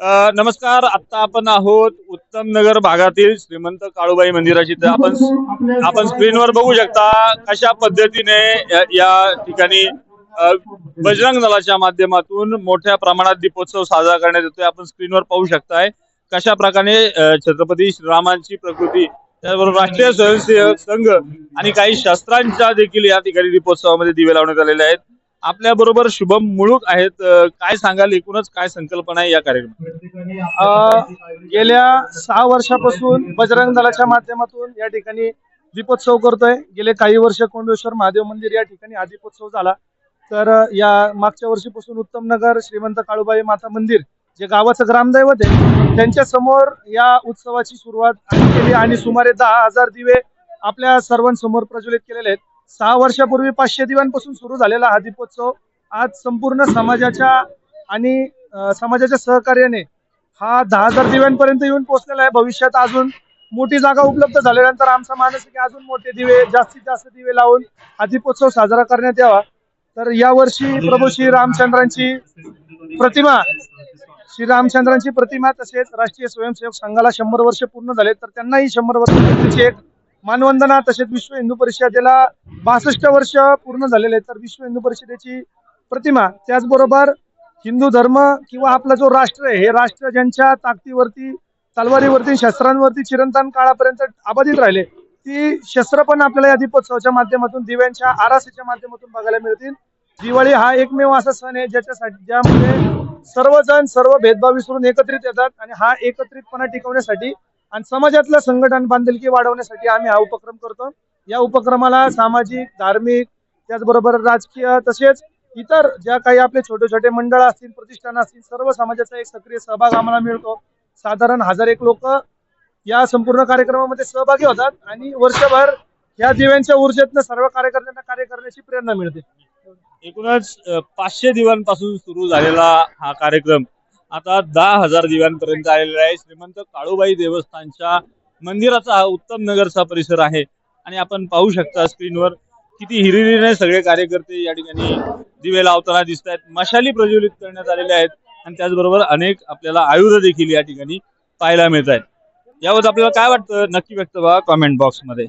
नमस्कार. आता आपण आहोत उत्तम नगर भागातील श्रीमंत काळूबाई मंदिराची तर आपण आपण स्क्रीनवर बघू शकता कशा पद्धतीने या- ठिकाणी बजरंग दलाच्या माध्यमातून मोठ्या प्रमाणात दीपोत्सव साजरा करण्यात येतोय. आपण स्क्रीनवर पाहू शकताय कशा प्रकारे छत्रपती श्रीरामांची प्रकृती त्याचबरोबर राष्ट्रीय स्वयंसेवक संघ आणि काही शास्त्रांच्या देखील या ठिकाणी दीपोत्सवामध्ये दिवे लावण्यात आलेले आहेत. आपल्या बरोबर शुभम मुळूक आहेत. काय सांगाल? एकूणच काय संकल्पना आहे या कार्यक्रमात? गेल्या सहा वर्षापासून बजरंग दलाच्या माध्यमातून या ठिकाणी दीपोत्सव करतोय. गेले काही वर्ष कोंडेश्वर महादेव मंदिर या ठिकाणी हा दीपोत्सव झाला. तर या मागच्या वर्षीपासून उत्तम नगर श्रीमंत काळूबाई माता मंदिर जे गावाचं ग्रामदैवत आहे त्यांच्यासमोर या उत्सवाची सुरुवात केली आणि सुमारे दहा हजार दिवे आपल्या सर्वांसमोर प्रज्वलित केलेले आहेत. सहा वर्षापूर्वी पाचशे दिव्यांपासून सुरू झालेला हा दीपोत्सव आज संपूर्ण समाजाच्या आणि समाजाच्या सहकार्याने हा दहा हजार दिव्यांपर्यंत येऊन पोहोचलेला आहे. भविष्यात अजून मोठी जागा उपलब्ध झाल्यानंतर आमचा मानस आहे की अजून मोठे दिवे जास्तीत जास्त दिवे लावून हा दीपोत्सव साजरा करण्यात यावा. तर यावर्षी प्रभू श्री रामचंद्रांची प्रतिमा श्री रामचंद्रांची प्रतिमा तसेच राष्ट्रीय स्वयंसेवक संघाला शंभर वर्ष पूर्ण झाले. तर त्यांनाही शंभर वर्ष एक मानवंदना तसेच विश्व हिंदू परिषदेला बासष्ट वर्ष पूर्ण झालेले तर विश्व हिंदू परिषदेची प्रतिमा त्याचबरोबर हिंदू धर्म किंवा आपला जो राष्ट्र आहे हे राष्ट्र ज्यांच्या ताकदीवरती तलवारीवरती शस्त्रांवरती चिरंतन काळापर्यंत अबाधित राहिले ती शस्त्र पण आपल्याला या दीपोत्सवाच्या माध्यमातून दिव्यांच्या आरासाच्या माध्यमातून बघायला मिळतील. दिवाळी हा एकमेव असा सण आहे ज्याच्यासाठी ज्यामध्ये सर्वजण सर्व भेदभाव विसरून एकत्रित येतात आणि हा एकत्रितपणा टिकवण्यासाठी आणि समाजातलं संघटन बांधिलकी वाढवण्यासाठी आम्ही हा उपक्रम करतो. या उपक्रमाला सामाजिक धार्मिक त्याचबरोबर राजकीय तसेच इतर ज्या काही आपले छोटे छोटे मंडळ असतील प्रतिष्ठान असतील सर्व समाजाचा एक सक्रिय सहभाग आम्हाला मिळतो. साधारण हजार एक लोक या संपूर्ण कार्यक्रमामध्ये सहभागी होतात आणि वर्षभर या दिव्यांच्या ऊर्जेतनं सर्व कार्यकर्त्यांना कार्य करण्याची प्रेरणा मिळते. एकूणच पाचशे दिव्यांपासून सुरू झालेला हा कार्यक्रम आता दहा हजार दिव्यांपर्यंत आलेला आहे. श्रीमंत काळूबाई देवस्थानच्या मंदिराचा हा उत्तम नगरचा परिसर आहे. आणि आपण पाहू शकता स्क्रीनवर किती हिरिरीने सगळे कार्यकर्ते या ठिकाणी दिवे लावताना दिसत आहेत मशाली प्रज्वलित करण्यात आलेल्या आहेत. आणि त्याचबरोबर अनेक आपल्याला आयुध देखील या ठिकाणी पाहायला मिळत आहेत यावर आपल्याला काय वाटतं? नक्की व्यक्त व्हा कॉमेंट बॉक्समध्ये.